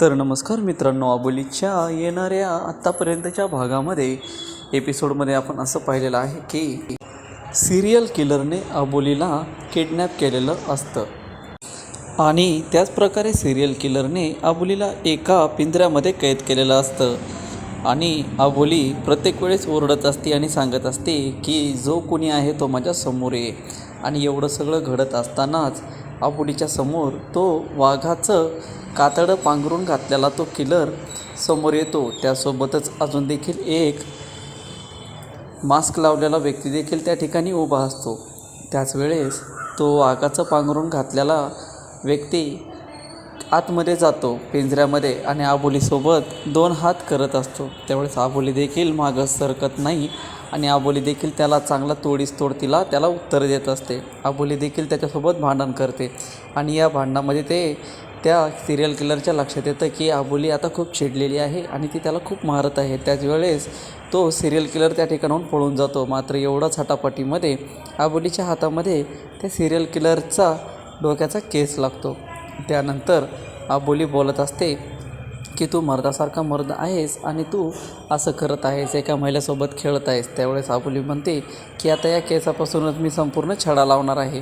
तर नमस्कार मित्रांनो अबोलीच्या येणाऱ्या आत्तापर्यंतच्या भागामध्ये एपिसोडमध्ये आपण असं पाहिलेलं आहे की सिरियल किलरने अबोलीला किडनॅप केलेलं असतं. आणि त्याचप्रकारे सिरियल किलरने अबोलीला एका पिंजऱ्यामध्ये कैद केलेलं असतं. आणि अबोली प्रत्येक वेळेस ओरडत असते आणि सांगत असते की जो कोणी आहे तो माझ्यासमोर ये आणि एवढं सगळं घडत असतानाच आपुडीच्या समोर तो वाघाचं कातडं पांघरून घातलेला तो किलर समोर येतो. त्यासोबतच अजून देखील एक मास्क लावलेला व्यक्ती देखील त्या ठिकाणी उभा असतो. त्याच वेळेस तो वाघाचं पांघरून घातलेला व्यक्ती आतमध्ये जातो पिंजऱ्यामध्ये आणि आबोलीसोबत दोन हात करत असतो. त्यावेळेस आबोली देखील मागं सरकत नाही आणि आबोली देखील त्याला चांगला तोडीस तोड तिला त्याला उत्तर देत असते. आबोली देखील त्याच्यासोबत भांडण करते आणि या भांडणामध्ये ते त्या सिरियल किलरच्या लक्षात येतं की आबोली आता खूप चिडलेली आहे आणि ती त्याला खूप मारत आहे. त्याच वेळेस तो सिरियल किलर त्या ठिकाणाहून पळून जातो. मात्र एवढाच हटापटीमध्ये आबोलीच्या हातामध्ये त्या सिरियल किलरचा डोक्याचा केस लागतो. त्यानंतर आबोली बोलत असते की तू मर्दासारखा मर्द आहेस आणि तू असं करत आहेस एका महिलेसोबत खेळत आहेस. त्यावेळेस आबोली म्हणते की आता या केसापासूनच मी संपूर्ण छडा लावणार आहे.